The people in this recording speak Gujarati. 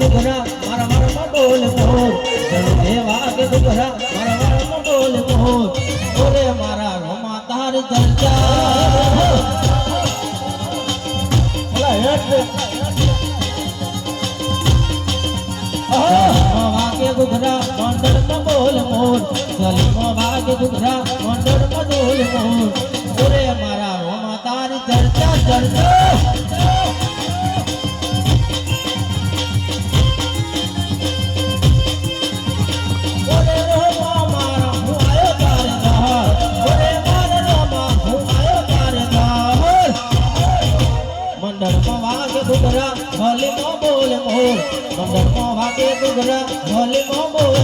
ઘુઘરા મારા મારા બોલ મોર. જળે વાગે ઘુઘરા મારા મારા બોલ મોર. ઓરે મારા રોમા તાર. સલીમો વાગે ઘુઘરા મંડળમાં બોલ મોર. સલીમો વાગે ઘુઘરા મંડળમાં બોલ મોર. ઓરે મારા રોમા તારી ચર્ચા ચર્ચા મંડળમાં વાગે ઘુઘરા ઘુઘરા ભલીમાં બોલ